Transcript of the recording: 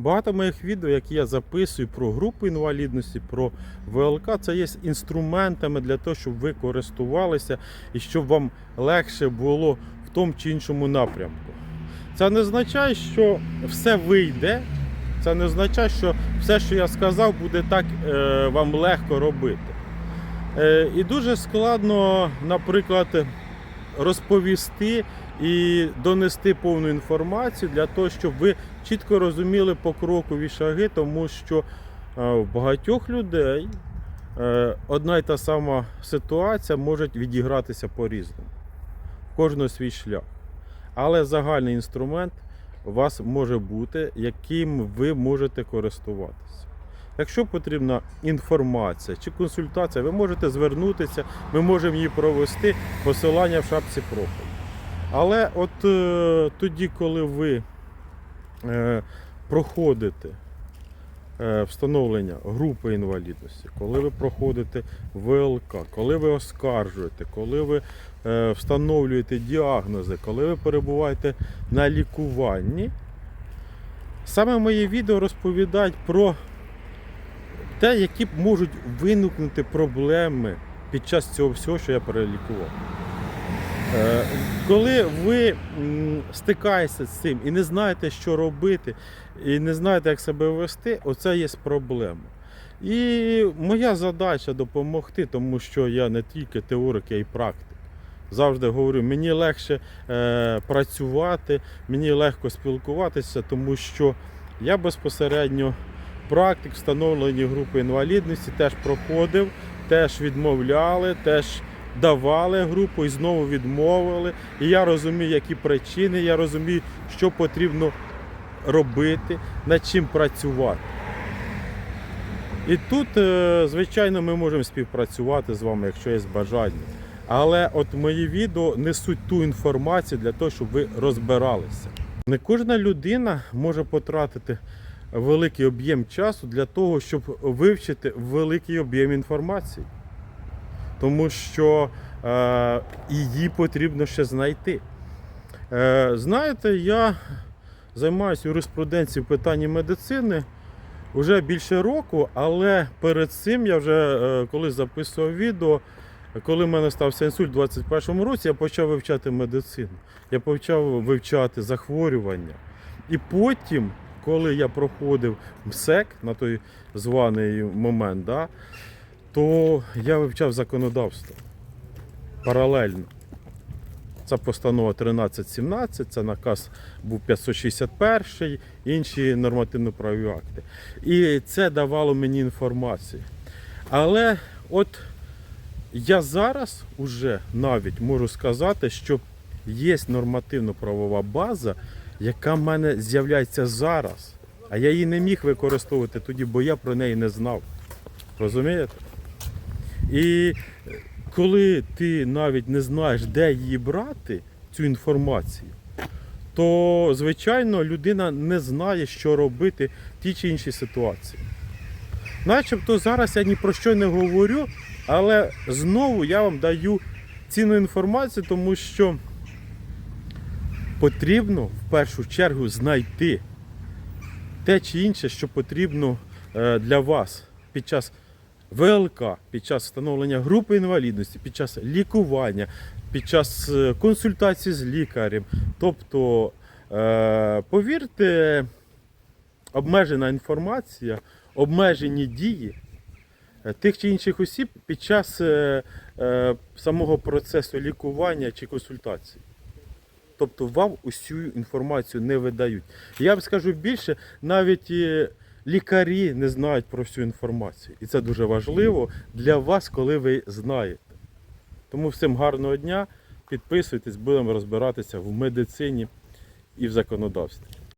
Багато моїх відео, які я записую про групу інвалідності, про ВЛК, це є інструментами для того, щоб ви користувалися і щоб вам легше було в тому чи іншому напрямку. Це не означає, що все вийде. Це не означає, що все, що я сказав, буде так е, вам легко робити. Е, і дуже складно, наприклад, розповісти і донести повну інформацію для того, щоб ви чітко розуміли покрокові шаги, тому що е, в багатьох людей е, одна й та сама ситуація може відігратися по-різному. Кожного свій шлях. Але загальний інструмент у вас може бути, яким ви можете користуватися. Якщо потрібна інформація чи консультація, ви можете звернутися, ми можемо її провести, посилання в шапці профілю. Але от е, тоді, коли ви е, проходите е, встановлення групи інвалідності, коли ви проходите ВЛК, коли ви оскаржуєте, коли ви е, встановлюєте діагнози, коли ви перебуваєте на лікуванні, саме мої відео розповідають про те, які можуть виникнути проблеми під час цього всього, що я перелікував. Е, Коли ви стикаєтеся з цим і не знаєте, що робити, і не знаєте, як себе вести, оце є проблема. І моя задача допомогти, тому що я не тільки теорик, я і практик. Завжди говорю, мені легше е, працювати, мені легко спілкуватися, тому що я безпосередньо практик встановлення групи інвалідності теж проходив, теж відмовляли, теж давали групу і знову відмовили. І я розумію, які причини, я розумію, що потрібно робити, над чим працювати. І тут, е, звичайно, ми можемо співпрацювати з вами, якщо є бажання. Але от мої відео несуть ту інформацію для того, щоб ви розбиралися. Не кожна людина може потратити великий об'єм часу для того, щоб вивчити великий об'єм інформації. Тому що е, її потрібно ще знайти. Е, знаєте, я займаюся юриспруденцією в питанні медицини вже більше року, але перед цим я вже е, коли записував відео, коли в мене стався інсульт у 2021 році, я почав вивчати медицину. Я почав вивчати захворювання. І потім, коли я проходив МСЕК на той званий момент, да, то я вивчав законодавство паралельно. Це постанова 1317, це наказ був 561, інші нормативно-правові акти. І це давало мені інформацію. Але от я зараз уже навіть можу сказати, що є нормативно-правова база, яка в мене з'являється зараз. А я її не міг використовувати тоді, бо я про неї не знав. Розумієте? І коли ти навіть не знаєш, де її брати, цю інформацію, то, звичайно, людина не знає, що робити в тій чи іншій ситуації. Начебто зараз я ні про що не говорю, але знову я вам даю цінну інформацію, тому що потрібно в першу чергу знайти те чи інше, що потрібно е, для вас під час ВЛК, під час встановлення групи інвалідності, під час лікування, під час е, консультації з лікарем. Тобто, е, повірте, обмежена інформація, обмежені дії тих чи інших осіб під час самого процесу лікування чи консультації. Тобто вам усю інформацію не видають. Я вам скажу більше, навіть е, лікарі не знають про всю інформацію. І це дуже важливо для вас, коли ви знаєте. Тому всім гарного дня, підписуйтесь, будемо розбиратися в медицині і в законодавстві.